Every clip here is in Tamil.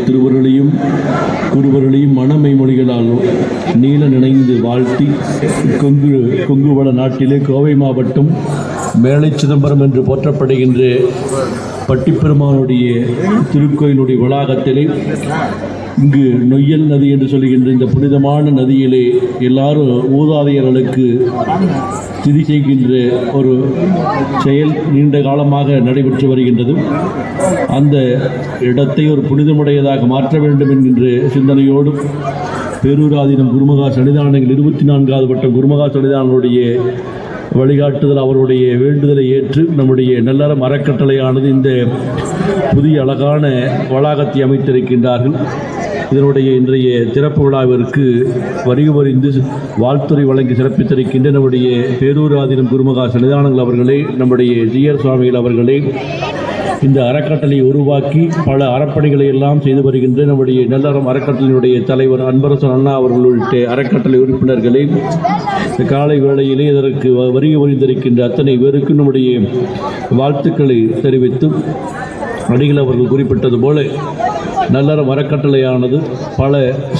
திருவருளையும் குருவருளையும் மனமை மொழிகளால் நீல நினைந்து வாழ்த்தி கொங்கு கொங்குவள நாட்டிலே கோவை மாவட்டம் மேலை சிதம்பரம் என்று போற்றப்படுகின்ற பட்டிப்பெருமானுடைய திருக்கோயிலுடைய வளாகத்திலே இங்கு நொய்யல் நதி என்று சொல்லுகின்ற இந்த புனிதமான நதியிலே எல்லாரும் ஊதாதையர்களுக்கு திதி செய்கின்ற ஒரு செயல் நீண்ட காலமாக நடைபெற்று வருகின்றது. அந்த இடத்தை ஒரு புனிதமுடையதாக மாற்ற வேண்டும் என்கின்ற சிந்தனையோடும் பேரூராதீனம் குருமகா சன்னிதானங்கள் இருபத்தி நான்காவது வட்டம் குருமகா சன்னிதானங்களுடைய வழிகாட்டுதல் அவருடைய வேண்டுதலை ஏற்று நம்முடைய நல்லறம் அறக்கட்டளையானது இந்த புதிய அழகான வளாகத்தை அமைத்திருக்கின்றார்கள். இதனுடைய இன்றைய திறப்பு விழாவிற்கு வரிவறிந்து வாழ்த்துறை வழங்கி சிறப்பித்திருக்கின்ற நம்முடைய பேரூராதினம் குருமகா சன்னிதானங்கள் அவர்களே நம்முடைய ஜிஆர் சுவாமிகள் அவர்களே இந்த அறக்கட்டளை உருவாக்கி பல அறப்பணிகளை எல்லாம் செய்து வருகின்ற நம்முடைய நல்லறம் அறக்கட்டளையினுடைய தலைவர் அன்பரசன் அண்ணா அவர்கள் உள்ளிட்ட அறக்கட்டளை உறுப்பினர்களே இந்த காலை வேளையிலே இதற்கு வருகை புரிந்திருக்கின்ற அத்தனை பேருக்கும் நம்முடைய வாழ்த்துக்களை தெரிவித்து அடிகள் அவர்கள் குறிப்பிட்டது போல நல்லறம் அறக்கட்டளையானது பல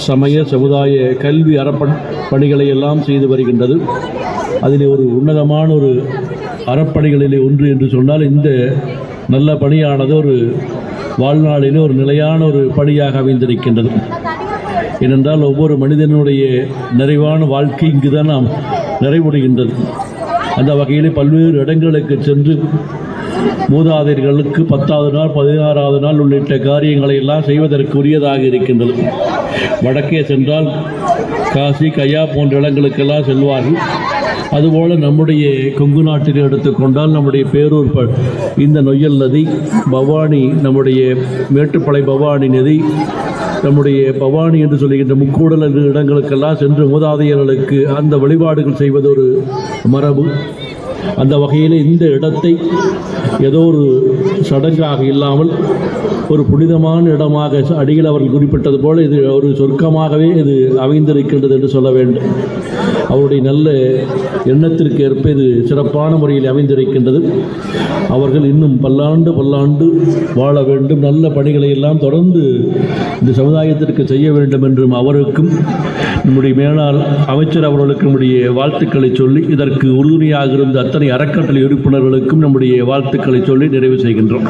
சமய சமுதாய கல்வி அறப்பண் பணிகளை எல்லாம் செய்து வருகின்றது. அதில் ஒரு உன்னதமான ஒரு அறப்பணிகளிலே ஒன்று என்று சொன்னால் இந்த நல்ல பணியானது ஒரு வாழ்நாளிலே ஒரு நிலையான ஒரு பணியாக அமைந்திருக்கின்றது. ஏனென்றால் ஒவ்வொரு மனிதனுடைய நிறைவான வாழ்க்கை இங்குதான் நாம் நிறைவடைகின்றது அந்த வகையிலே பல்வேறு இடங்களுக்கு சென்று மூதாதையர்களுக்கு பத்தாவது நாள் பதினாறாவது நாள் உள்ளிட்ட காரியங்களை எல்லாம் செய்வதற்கு உரியதாக இருக்கின்றது. வடக்கே சென்றால் காசி கையா போன்ற இடங்களுக்கெல்லாம் செல்வார்கள். அதுபோல் நம்முடைய கொங்கு நாட்டில் எடுத்துக்கொண்டால் நம்முடைய பேரூர் ப- இந்த நொய்யல் நதி பவானி நம்முடைய மேட்டுப்பளை பவானி நதி நம்முடைய பவானி என்று சொல்லுகின்ற முக்கூடல் இடங்களுக்கெல்லாம் சென்று மூதாதையர்களுக்கு அந்த வழிபாடுகள் செய்வது ஒரு மரபு. அந்த வகையில் இந்த இடத்தை ஏதோ ஒரு சடங்காக இல்லாமல் ஒரு புனிதமான இடமாக அடியில் அவர்கள் குறிப்பிட்டது போல இது ஒரு சொர்க்கமாகவே இது அமைந்திருக்கின்றது என்று சொல்ல வேண்டும். அவருடைய நல்ல எண்ணத்திற்கு ஏற்ப இது சிறப்பான முறையில் அமைந்திருக்கின்றது. அவர்கள் இன்னும் பல்லாண்டு பல்லாண்டு வாழ வேண்டும். நல்ல பணிகளை எல்லாம் தொடர்ந்து இந்த சமுதாயத்திற்கு செய்ய வேண்டும் என்றும் அவருக்கும் நம்முடைய மேலாள் அமைச்சர் அவர்களுக்கு நம்முடைய வாழ்த்துக்களை சொல்லி இதற்கு உறுதுணையாக இருந்த அத்தனை அறக்கட்டளை உறுப்பினர்களுக்கும் நம்முடைய வாழ்த்துக்களை சொல்லி நிறைவு செய்கின்றோம்.